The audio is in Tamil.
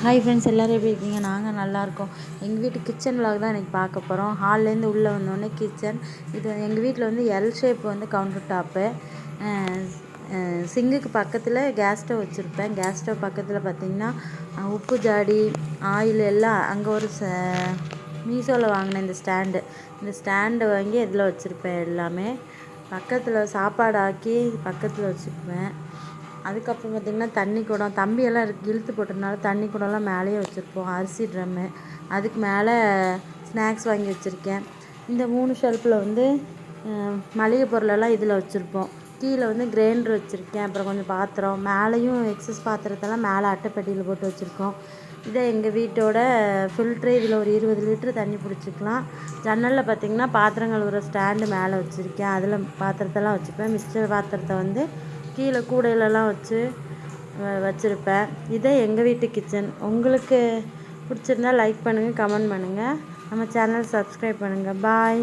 ஹாய் ஃப்ரெண்ட்ஸ் எல்லோரும் எப்படி இருக்கீங்க? நாங்கள் நல்லாயிருக்கோம் எங்கள் வீட்டு கிச்சன் vlog தான் இன்றைக்கி பார்க்க போகிறோம் ஹால்லேருந்து உள்ளே வந்தோடனே கிச்சன் இது எங்கள் வீட்டில் வந்து எல் ஷேப் வந்து கவுண்டர் டாப்பு சிங்குக்கு பக்கத்தில் கேஸ் ஸ்டவ் வச்சுருப்பேன். கேஸ் ஸ்டவ் பக்கத்தில் பார்த்திங்கன்னா உப்பு ஜாடி ஆயில் எல்லாம் அங்கே ஒரு ச மீஷோவில் வாங்கினேன் இந்த ஸ்டாண்டு இந்த ஸ்டாண்டை வாங்கி இதில் வச்சுருப்பேன் எல்லாமே. பக்கத்தில் சாப்பாடு ஆக்கி பக்கத்தில் வச்சுக்குவேன் அதுக்கப்புறம் பார்த்திங்கன்னா தண்ணி குடம் தம்பியெல்லாம் இருக்கு இழுத்து போட்டதுனால தண்ணி குடம்லாம் மேலேயே வச்சுருப்போம் அரிசி ட்ரம்மு அதுக்கு மேலே ஸ்நாக்ஸ் வாங்கி வச்சுருக்கேன். இந்த மூணு ஷெல்ஃபில் வந்து மளிகை பொருளெல்லாம் இதில் வச்சுருப்போம். கீழே வந்து கிரைண்டர் வச்சுருக்கேன். அப்புறம் கொஞ்சம் பாத்திரம். மேலேயும் எக்ஸஸ் பாத்திரத்தெல்லாம் மேலே அட்டைப்பெட்டியில் போட்டு வச்சுருக்கோம். இதை எங்கள் வீட்டோட ஃபில்ட்ரு இதில் ஒரு இருபது லிட்டர் தண்ணி பிடிச்சிக்கலாம். ஜன்னலில் பார்த்திங்கன்னா பாத்திரம் கழுவுற ஸ்டாண்டு மேலே வச்சுருக்கேன். அதில் பாத்திரத்தெல்லாம் வச்சுப்பேன். மிச்ச பாத்திரத்தை வந்து கீழே கூடையிலலாம் வச்சு வ- வச்சுருப்பேன். இதே எங்கள் வீட்டு கிச்சன் உங்களுக்கு பிடிச்சிருந்தா லைக் பண்ணுங்கள் கமெண்ட் பண்ணுங்கள் நம்ம சேனல் சப்ஸ்கிரைப் பண்ணுங்கள் பாய்